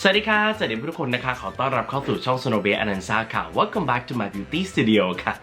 สวัสดีค่ะ สวัสดีทุกคนนะคะ ขอต้อนรับเข้าสู่ช่อง Snow Bay อนันซาค่ะ Welcome back to my beauty studio ค่ะ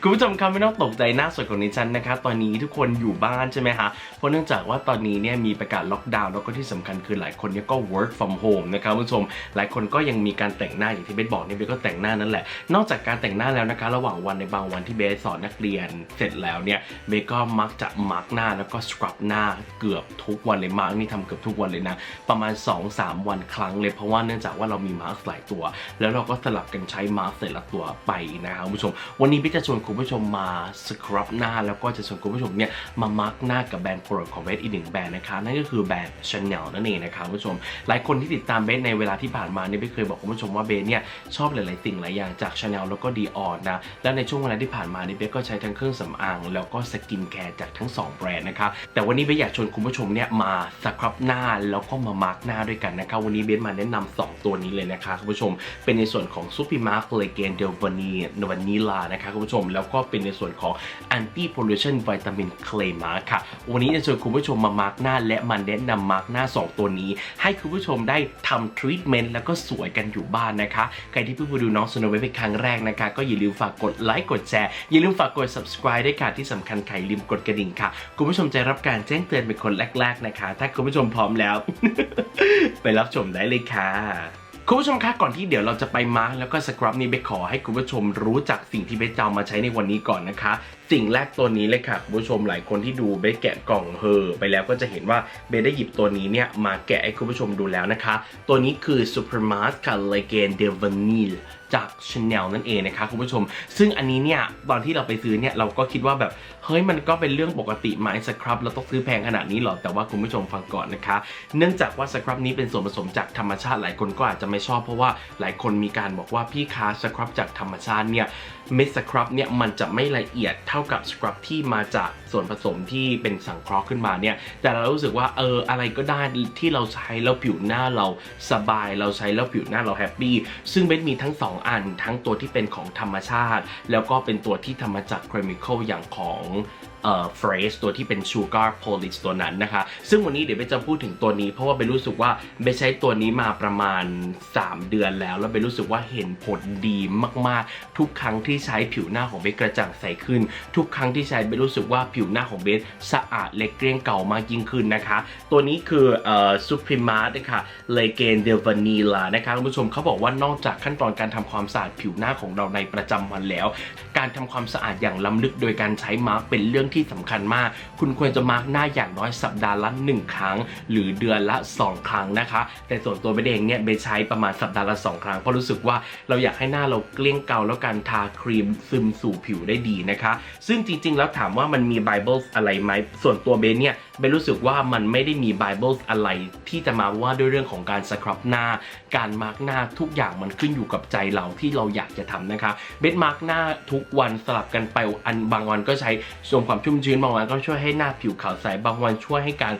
คุณผู้ชมคะไม่ต้องตกใจหน้าสวยของดิฉันนะคะ ตอนนี้ทุกคนอยู่บ้านใช่ไหมคะเพราะเนื่องจากว่าตอนนี้เนี่ยมีประกาศล็อกดาวน์แล้วก็ที่สำคัญคือหลายคนเนี่ยก็ work from home นะครับคุณผู้ชม หลายคนก็ยังมีการแต่งหน้าอย่างที่เบสบอกเนี่ยเบสก็แต่งหน้านั่นแหละ นอกจากการแต่งหน้าแล้วนะคะ ระหว่างวันในบางวันที่เบสสอนนักเรียนเสร็จแล้วเนี่ยเบสก็มักจะมาร์กหน้าแล้วก็สครับหน้าเกือบทุกวันเลยมาร์กนี่ทำเกือบทุกวันเลยนะประมาณ 2-3 วันครั้งเลยเพราะว่าเนื่องจากว่าเรามีมาร์กหลายตัว แล้วเราก็สลับกันใช้มาร์กแต่ละตัวไปนะครับคุณผู้ชม วันนี้พี่จะชวนคุณผู้ชมมาสครับหน้า แล้วก็จะชวนคุณผู้ชมเนี่ยมามาร์กหน้ากับแบรนด์โปรดของเบสอีกหนึ่งแบรนด์นะคะนั่นก็คือแบรนด์ชาแนลนั่นเองนะครับคุณผู้ชม หลายคนที่ติดตามเบสในเวลาที่ผ่านมาเนี่ยเบสเคยบอกคุณผู้ชมว่าเบสเนี่ยชอบหลายๆสิ่งหลายอย่างจากชาแนลแล้วก็ดีออนนะและในช่วงเวลาที่ผ่านมาเนี่ยเบสก็ใช้ทั้งเครื่องสำอาง แล้วก็สกินแคร์จากทั้งสองแบรนด์นะคะแต่วันนี้เบสอยากชวนคุณผู้ชมเนี่ยมาสครับหน้าแล้วก็มามาร์กหน้าด้วยกันนะคะวันนี้เบสมาแนะนำสองตัวนี้เลยนะคะคุณผู้ชม เป็นในส่วนของซูเปอร์มาร์กเลเกนเดลวานีนวานิลานะคะคุณผู้ชม แล้วก็เป็นในส่วนของ anti pollution vitamin clay mask ค่ะ วันนี้จะชวนคุณผู้ชมมามาร์กหน้า และมาแนะนำมาร์กหน้า 2 ตัวนี้ ให้คุณผู้ชมได้ทำทรีทเมนต์แล้วก็สวยกันอยู่บ้านนะคะ ใครที่เพิ่งมาดูน้องสโนว์ไว้เป็นครั้งแรกนะคะ ก็อย่าลืมฝากกดไลค์กดแชร์อย่าลืมฝากกด subscribe ด้วยค่ะที่สำคัญใครลืมกดกระดิ่งค่ะคุณผู้ชมจะรับการแจ้งเตือนเป็นคนแรกๆนะคะ ถ้าคุณผู้ชมพร้อมแล้ว ไปรับชมได้เลยค่ะคุณผู้ชมคะก่อนที่เดี๋ยวเราจะไปมาร์กแล้วก็สครับนี้เบคขอให้คุณผู้ชมรู้จักสิ่งที่เบคจะมาใช้ในวันนี้ก่อนนะคะ สิ่งแรกตัวนี้เลยค่ะคุณผู้ชมหลายคนที่ดูเบคแกะกล่องเฮอไปแล้วก็จะเห็นว่าเบคได้หยิบตัวนี้เนี่ยมาแกะให้คุณผู้ชมดูแล้วนะคะ ตัวนี้คือ Supermask ค่ะ Legend de v a n i l จาก Chanel นั่นเองนะคะคุณผู้ชม ซึ่งอันนี้เนี่ยตอนที่เราไปซื้อเนี่ยเราก็คิดว่าแบบเฮ้ยมันก็เป็นเรื่องปกติไหมสครับเราต้องซื้อแพงขนาดนี้หรอแต่ว่าคุณผู้ชมฟังก่อนนะคะ เนื่องจากว่าสครับนี้เป็นส่วนผสมจากธรรมชาติหลายคนก็อาจจะไม่ชอบเพราะว่าหลายคนมีการบอกว่าพี่คะสครับจากธรรมชาติเนี่ยเม็ดสครับเนี่ยมันจะไม่ละเอียดเท่ากับสครับที่มาจากส่วนผสมที่เป็นสังเคราะห์ขึ้นมาเนี่ยแต่เรารู้สึกว่าเอออะไรก็ได้ที่เราใช้แล้วผิวหน้าเราสบายเราใช้แล้วผิวหน้าเราแฮปปี้ซึ่งเบนมีทั้งสองอัน ทั้งตัวที่เป็นของธรรมชาติ แล้วก็เป็นตัวที่ทำมาจากเคมีคอลอย่างของ เอ่อเฟรชตัวที่เป็นชูการ์โพลิสตัวนั้นนะคะ ซึ่งวันนี้เดี๋ยวเบนจะพูดถึงตัวนี้ เพราะว่าเบนรู้สึกว่าเบนใช้ตัวนี้มาประมาณ 3 เดือนแล้ว แล้วเบนรู้สึกว่าเห็นผลดีมากๆ ทุกครั้งที่ใช้ผิวหน้าของเบนกระจ่างใสขึ้น ทุกครั้งที่ใช้เบนรู้สึกว่าผิวหน้าของเบนสะอาดและเกลี้ยงเก่ามากยิ่งขึ้นนะคะ ตัวนี้คือเอ่อซูพรีมาร์นะคะเลเกนเดลวานีลานะคะคุณผู้ชมเขาบอกว่านอกจากขั้นตอนการทำความสะอาดผิวหน้าของเราในประจำวันแล้ว การทำความสะอาดอย่างล้ำลึกโดยการใช้มาร์กเป็นเรื่องที่สำคัญมาก คุณควรจะมาร์กหน้าอย่างน้อยสัปดาห์ละ 1 ครั้ง หรือเดือนละ 2 ครั้งนะคะ แต่ส่วนตัวเบนเองเนี่ยเบนใช้ประมาณสัปดาห์ละ 2 ครั้ง เพราะรู้สึกว่าเราอยากให้หน้าเราเกลี้ยงเกาแล้วการทาครีมซึมสู่ผิวได้ดีนะคะ ซึ่งจริงๆ แล้วถามว่ามันมีไบเบิลอะไรไหมส่วนตัวเบนเนี่ยเบนรู้สึกว่ามันไม่ได้มีไบเบิลอะไรที่จะมาว่าด้วยเรื่องของการสครับหน้า การมาร์กหน้าทุกอย่างมันขึ้นอยู่กับใจเราที่เราอยากจะทำนะคะเบนมาร์กหน้าทุกวันสลับกันไปอันบางวันก็ใช้ส่วนความชุ่มชื้นบางวันก็ช่วยให้หน้าผิวขาวใสบางวันช่วยให้การ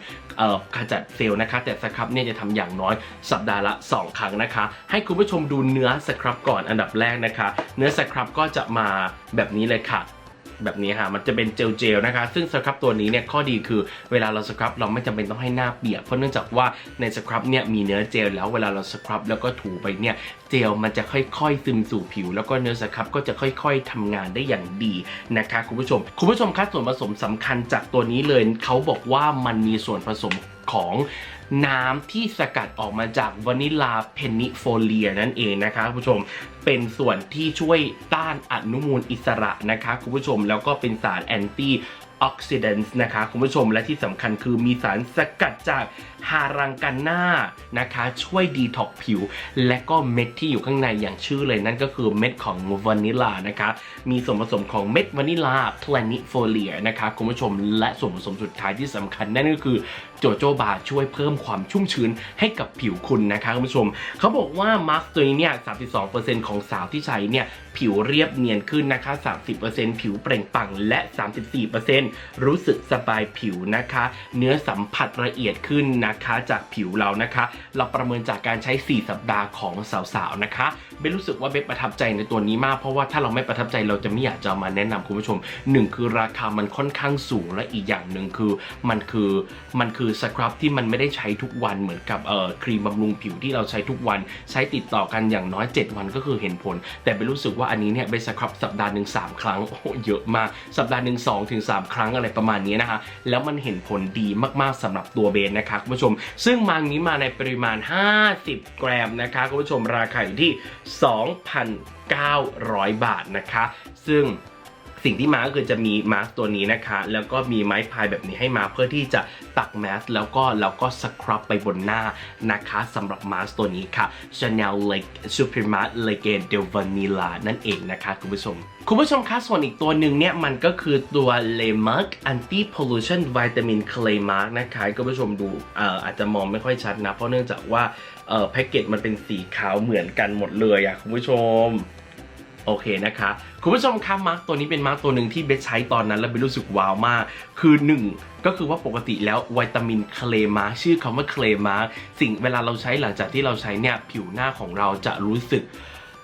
ขจัดเซลล์นะคะ แต่สครับเนี่ยจะทำอย่างน้อยสัปดาห์ละ 2 ครั้งนะคะ ให้คุณผู้ชมดูเนื้อสครับก่อนอันดับแรกนะคะ เนื้อสครับก็จะมาแบบนี้เลยค่ะ แบบนี้ฮะมันจะเป็นเจลเจลๆนะคะ ซึ่งสครับตัวนี้เนี่ยข้อดีคือเวลาเราสครับเราไม่จำเป็นต้องให้หน้าเปียกเพราะเนื่องจากว่าในสครับเนี่ยมีเนื้อเจลแล้วเวลาเราสครับแล้วก็ถูไปเนี่ยเจลมันจะค่อยๆซึมสู่ผิว แล้วก็เนื้อสครับก็จะค่อยๆทำงานได้อย่างดีนะคะคุณผู้ชม คุณผู้ชมคะส่วนผสมสำคัญจากตัวนี้เลยเขาบอกว่ามันมีส่วนผสม ของน้ำที่สกัดออกมาจากวานิลาเพนิโฟเลียนั่นเองนะคะคุณผู้ชมเป็นส่วนที่ช่วยต้านอนุมูลอิสระนะคะคุณผู้ชมแล้วก็เป็นสารแอนตี้ออกซิแดนต์นะคะคุณผู้ชมและที่สำคัญคือมีสารสกัดจาก ฮารังกันนานะคะ ช่วยดีท็อกผิว และก็เม็ดที่อยู่ข้างในอย่างชื่อเลยนั่นก็คือเม็ดของวานิลานะคะ มีส่วนผสมของเม็ดวานิลาพลานิโฟเลียนะคะคุณผู้ชมและส่วนผสมสุดท้ายที่สำคัญนั่นก็คือโจโจบาช่วยเพิ่มความชุ่มชื้นให้กับผิวคุณนะคะคุณผู้ชม เขาบอกว่ามาร์กตัวนี้เนี่ย 32%ของสาวที่ใช้เนี่ย ผิวเรียบเนียนขึ้นนะคะ 30%ผิวเปล่งปลั่งและ 34%รู้สึกสบายผิวนะคะ เนื้อสัมผัสละเอียดขึ้นนะคะจากผิวเรานะคะ เราประเมินจากการใช้ 4 สัปดาห์ของสาวๆนะคะ เบนรู้สึกว่าเบนประทับใจในตัวนี้มาก เพราะว่าถ้าเราไม่ประทับใจเราจะไม่อยากจะมาแนะนำคุณผู้ชมหนึ่งคือราคามันค่อนข้างสูงและอีกอย่างหนึ่งคือมันคือมันคือสครับที่มันไม่ได้ใช้ทุกวันเหมือนกับเอ่อครีมบำรุงผิวที่เราใช้ทุกวัน ใช้ติดต่อกันอย่างน้อย 7 วันก็คือเห็นผล แต่เบนรู้สึกว่าอันนี้เนี่ยเบนสครับสัปดาห์หนึ่งสามครั้งโอ้เยอะมากสัปดาห์หนึ่งสองถึงสามครั้งอะไรประมาณนี้นะคะแล้วมันเห็นผลดีมากๆสำหรับตัวเบนนะคะคุณผู้ชม ซึ่งมังนี้มาในปริมาณ 50 กรัมนะคะคุณผู้ชมราคาอยู่ที่2,900 บาทนะคะ ซึ่งสิ่งที่มาก็คือจะมีมาสก์ตัวนี้นะคะ แล้วก็มีไม้พายแบบนี้ให้มาเพื่อที่จะตักแมสแล้วก็แล้วก็สครับไปบนหน้านะคะสำหรับมาสก์ตัวนี้ค่ะ Chanel Lake Supreme Legend de Vanilla นั่นเองนะคะคุณผู้ชม คุณผู้ชมคะส่วนอีกตัวหนึ่งเนี่ย มันก็คือตัว l e m a r k Anti Pollution Vitamin Clay Mask นะคะคุณผู้ชมดูอออาจจะมองไม่ค่อยชัดนะ เพราะเนื่องจากว่า เอ่อแพ็กเกจมันเป็นสีขาวเหมือนกันหมดเลยอะคุณผู้ชมโอเคนะคะคุณผู้ชมคะมาร์กตัวนี้เป็นมาร์กตัวหนึ่งที่เบสใช้ตอนนั้นแล้วเบสรู้สึกว้าวมาก คือหนึ่งก็คือว่าปกติแล้ววิตามินเคลมาร์ชื่อคำว่าเคลมาร์สิ่งเวลาเราใช้หลังจากที่เราใช้เนี่ยผิวหน้าของเราจะรู้สึก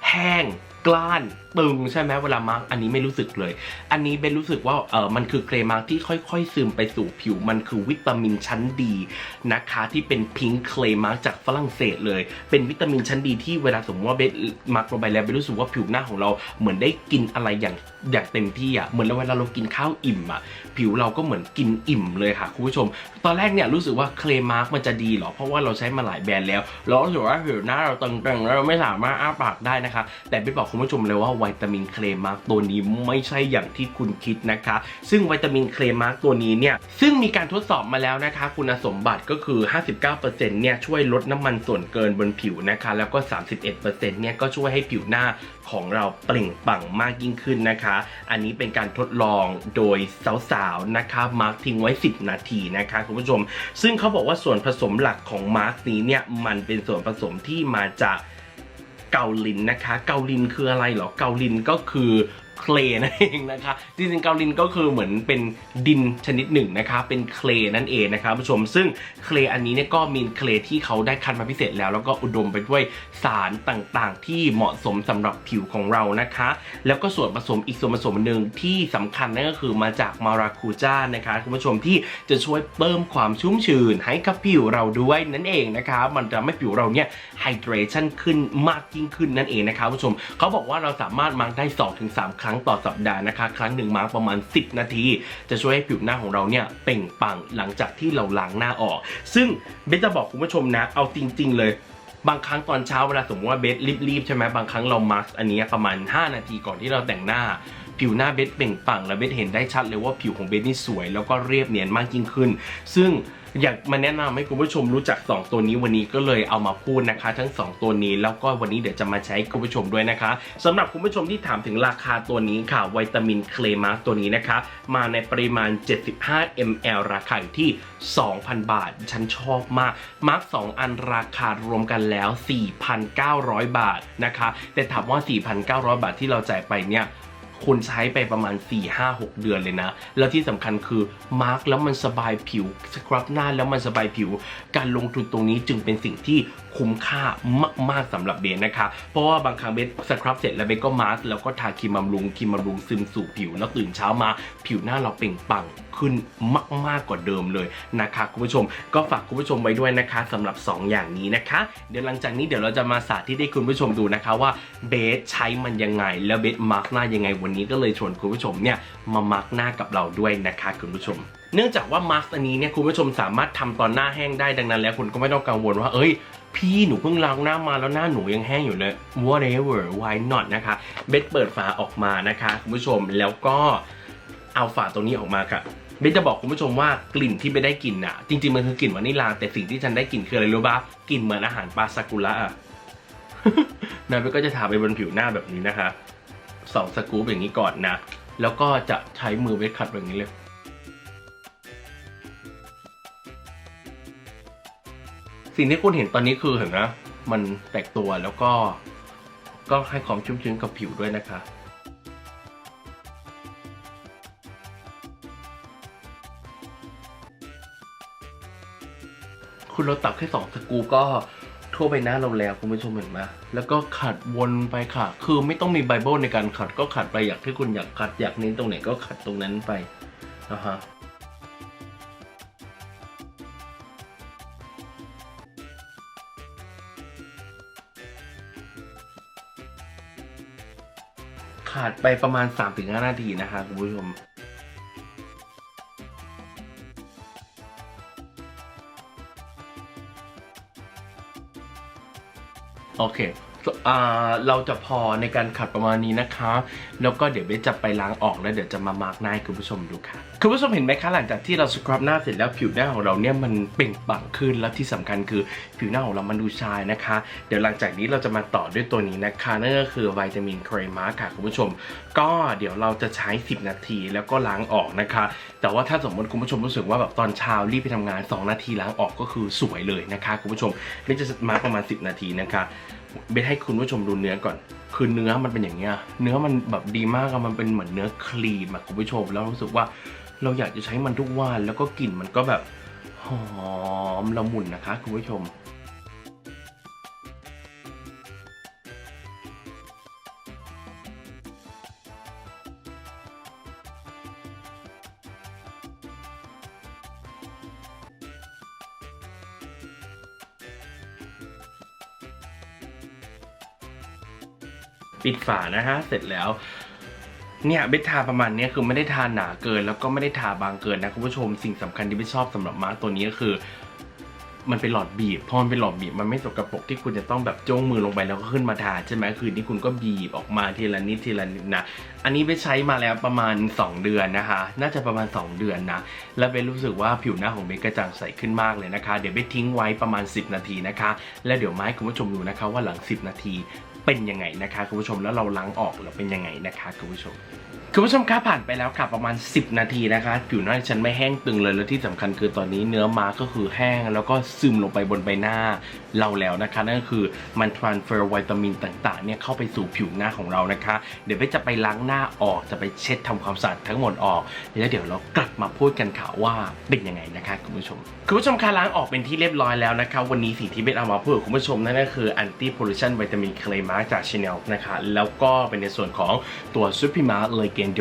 แห้งกล้านตึงใช่ไหมเวลามาร์กอันนี้ไม่รู้สึกเลย อันนี้เบนรู้สึกว่าเออมันคือเคลมาร์กที่ค่อยๆ ซึมไปสู่ผิวมันคือวิตามินชั้นดีนะคะที่เป็นพิงค์เคลมาร์กจากฝรั่งเศสเลย เป็นวิตามินชั้นดีที่เวลาสมมติว่าเบนมาร์กลงไปแล้วเบนรู้สึกว่าผิวหน้าของเราเหมือนได้กินอะไรอย่างอย่างเต็มที่อะเหมือนเวลาเรากินข้าวอิ่มอะผิวเราก็เหมือนกินอิ่มเลยค่ะคุณผู้ชม ตอนแรกเนี่ยรู้สึกว่าเคลมาร์กมันจะดีเหรอเพราะว่าเราใช้มาหลายแบรนด์แล้วแล้วรู้สึกว่าผิวหน้าเราตึงๆแล้วเราไม่สามารถอ้าปากได้นะคะ แต่เบนบอกคุณผู้ชมเลยว่าวิตามินเคลมาร์กตัวนี้ไม่ใช่อย่างที่คุณคิดนะคะ ซึ่งวิตามินเคลมาร์กตัวนี้เนี่ยซึ่งมีการทดสอบมาแล้วนะคะ คุณสมบัติก็คือ 59%เนี่ยช่วยลดน้ำมันส่วนเกินบนผิวนะคะ แล้วก็ 31%เนี่ยก็ช่วยให้ผิวหน้าของเราเปล่งปลั่งมากยิ่งขึ้นนะคะ อันนี้เป็นการทดลองโดยสาวๆนะคะมาร์กทิ้งไว้ 10 นาทีนะคะคุณผู้ชม ซึ่งเขาบอกว่าส่วนผสมหลักของมาร์กนี้เนี่ยมันเป็นส่วนผสมที่มาจาก เกาลินนะคะ เกาลินคืออะไรเหรอ เกาลินก็คือ เคลนั่นเองนะคะจริงๆเกาลินก็คือเหมือนเป็นดินชนิดหนึ่งนะคะเป็นเคลนั่นเองนะคะผู้ชมซึ่งเคลอันนี้เนี่ยก็มีเคลที่เขาได้คัดมาพิเศษแล้ว แล้วก็อุดมไปด้วยสารต่างๆ ที่เหมาะสมสำหรับผิวของเรานะคะ แล้วก็ส่วนผสมอีกส่วนผสมหนึ่งที่สำคัญนั่นก็คือมาจากมาราคูจ้านะคะคุณผู้ชมที่จะช่วยเพิ่มความชุ่มชื้นให้กับผิวเราด้วยนั่นเองนะคะมันจะทำให้ผิวเราเนี่ยไฮเดรชันขึ้นมากยิ่งขึ้นนั่นเองนะคะคุณผู้ชมเขาบอกว่าเราสามารถมาร์กได้2-3ครั้งั้งต่อสัปดาห์นะคะ ครั้งหนึ่งมาร์กประมาณ 10 นาที จะช่วยให้ผิวหน้าของเราเนี่ยเป่งปังหลังจากที่เราล้างหน้าออก ซึ่งเบสจะบอกคุณผู้ชมนะ เอาจริง ๆ เลยบางครั้งตอนเช้าเวลาสมมติว่าเบสรีบๆใช่ไหมบางครั้งเรามาร์กอันนี้ประมาณ 5 นาทีก่อนที่เราแต่งหน้า ผิวหน้าเบสเปล่งปลั่งและเบสเห็นได้ชัดเลยว่าผิวของเบสนี่สวย แล้วก็เรียบเนียนมากยิ่งขึ้น ซึ่ง อยากมาแนะนำให้คุณผู้ชมรู้จัก 2 ตัวนี้วันนี้ก็เลยเอามาพูดนะคะ ทั้ง 2 ตัวนี้แล้วก็วันนี้เดี๋ยวจะมาใช้คุณผู้ชมด้วยนะคะสำหรับคุณผู้ชมที่ถามถึงราคาตัวนี้ค่ะวิตามินเคลมาตัวนี้นะคะ มาในปริมาณ 75 ml ราคาอยู่ที่ 2,000 บาท ฉันชอบมากมาร์ก2อันราคารวมกันแล้ว 4,900 บาทนะคะ แต่ถามว่า 4,900 บาทที่เราจ่ายไปเนี่ย คุณใช้ไปประมาณ 4 5 6 เดือนเลยนะ แล้วที่สำคัญคือมาร์กแล้วมันสบายผิวสครับหน้าแล้วมันสบายผิว การลงทุนตรงนี้จึงเป็นสิ่งที่คุ้มค่ามาก ๆสำหรับเบนนะคะ เพราะว่าบางครั้งเบนสครับเสร็จแล้วเบนก็มาร์กแล้วก็ทาครีมบำรุงครีมบำรุงซึมสู่ผิว แล้วตื่นเช้ามาผิวหน้าเราเปล่งปลั่ง ขึ้นมากๆกว่าเดิมเลยนะคะคุณผู้ชม ก็ฝากคุณผู้ชมไว้ด้วยนะคะสำหรับ 2 อย่างนี้นะคะ เดี๋ยวหลังจากนี้เดี๋ยวเราจะมาสาธิตให้คุณผู้ชมดูนะคะว่าเบสใช้มันยังไง แล้วเบสมาร์กหน้ายังไงวันนี้ก็เลยชวนคุณผู้ชมเนี่ยมามาร์กหน้ากับเราด้วยนะคะคุณผู้ชมเนื่องจากว่ามาร์กอันนี้เนี่ยคุณผู้ชมสามารถทำตอนหน้าแห้งได้ดังนั้น แล้วคุณก็ไม่ต้องกังวลว่าเอ้ย พี่หนูเพิ่งล้างหน้ามาแล้วหน้าหนูยังแห้งอยู่เลย whatever why not นะคะเบสเปิดฝาออกมานะคะคุณผู้ชมแล้วก็เอาฝาตรงนี้ออกมาค่ะ เบนจะบอกคุณผู้ชมว่ากลิ่นที่ไม่ได้กลิ่นอะ จริงๆมันคือกลิ่นวานิลา แต่สิ่งที่ฉันได้กลิ่นคืออะไรรู้ปะกลิ่นเหมือนอาหารปลาซากุระอะนะเบนก็จะทาไปบนผิวหน้าแบบนี้นะคะสองสกู๊ปอย่างนี้ก่อนนะ แล้วก็จะใช้มือเบสขัดแบบนี้เลยสิ่งที่คุณเห็นตอนนี้คือเห็นนะ มันแตกตัวแล้วก็ก็ให้ความชุ่มชื้นกับผิวด้วยนะคะ คุณเราตักแค่สองสกรูก็ทั่วใบหน้าเราแล้วคุณผู้ชมเห็นไหมแล้วก็ขัดวนไปค่ะ คือไม่ต้องมีไบเบิลในการขัดก็ขัดไปอยากที่คุณอยากขัดอยากเน้นตรงไหนก็ขัดตรงนั้นไปนะฮะขาดไปประมาณ 3-5 นาทีนะคะคุณผู้ชม โอ เราจะพอในการขัดประมาณนี้นะคะ แล้วก็เดี๋ยวเบสจะไปล้างออกแล้วเดี๋ยวจะมามาร์กหน้าให้คุณผู้ชมดูค่ะคุณผู้ชมเห็นไหมคะหลังจากที่เราสครับหน้าเสร็จแล้วผิวหน้าของเราเนี่ยมันเปล่งปลั่งขึ้นแล้วที่สำคัญคือผิวหน้าของเรามันดูชายนะคะ เดี๋ยวหลังจากนี้เราจะมาต่อด้วยตัวนี้นะคะนั่นก็คือวิตามินเครมาค่ะคุณผู้ชม ก็เดี๋ยวเราจะใช้ 10 นาทีแล้วก็ล้างออกนะคะ แต่ว่าถ้าสมมติคุณผู้ชมรู้สึกว่าแบบตอนเช้ารีบไปทำงาน 2 นาทีล้างออกก็คือสวยเลยนะคะคุณผู้ชมเบสจะมาประมาณ 10 นาทีนะคะ เบสให้คุณผู้ชมดูเนื้อก่อน คือเนื้อมันเป็นอย่างเงี้ย เนื้อมันแบบดีมากอะมันเป็นเหมือนเนื้อครีมอะคุณผู้ชม แล้วรู้สึกว่าเราอยากจะใช้มันทุกวัน แล้วก็กลิ่นมันก็แบบหอมละมุนนะคะคุณผู้ชม ปิดฝานะฮะ เสร็จแล้ว เนี่ยเบสทาประมาณนี้คือไม่ได้ทาหนาเกิน แล้วก็ไม่ได้ทาบางเกินนะคุณผู้ชมสิ่งสำคัญที่เบสชอบสำหรับมาร์กตัวนี้ก็คือ มันเป็นหลอดบีบพอมันเป็นหลอดบีบมันไม่สกรปรกที่คุณจะต้องแบบจ้งมือลงไปแล้วก็ขึ้นมาทาใช่ไหมคือนี่คุณก็บีบออกมาทีละนิดทีละนิดนะอันนี้เบสใช้มาแล้วประมาณ 2 เดือนนะคะ น่าจะประมาณ 2 เดือนนะ แล้วเบสรู้สึกว่าผิวหน้าของเบสกระจ่างใสขึ้นมากเลยนะคะ เดี๋ยวเบสทิ้งไว้ประมาณ 10 นาทีนะคะ แล้วเดี๋ยวมาให้คุณผู้ชมดูนะคะว่าหลัง 10 นาที เป็นยังไงนะคะคุณผู้ชมแล้วเราล้างออกแล้วเป็นยังไงนะคะคุณผู้ชมคุณผู้ชมคะผ่านไปแล้วค่ะประมาณ 10 นาทีนะคะผิวหน้าฉันไม่แห้งตึงเลยแล้วที่สำคัญคือตอนนี้เนื้อมาก็คือแห้ง แล้วก็ซึมลงไปบนใบหน้าเราแล้วนะคะนั่นก็คือมัน transfer วิตามินต่างๆเนี่ยเข้าไปสู่ผิวหน้าของเรานะคะ เดี๋ยวไปจะไปล้างหน้าออกจะไปเช็ดทำความสะอาดทั้งหมดออกแล้วเดี๋ยวเรากลับมาพูดกันค่ะว่าเป็นยังไงนะคะคุณผู้ชมคุณผู้ชมคะล้างออกเป็นที่เรียบร้อยแล้วนะคะวันนี้สิ่งที่เบสเอามาพูดกับคุณผู้ชมนั่นก็คือ anti pollution vitamin clay mask จาก Chanel นะคะแล้วก็เป็นในส่วนของตัว Suprema Legend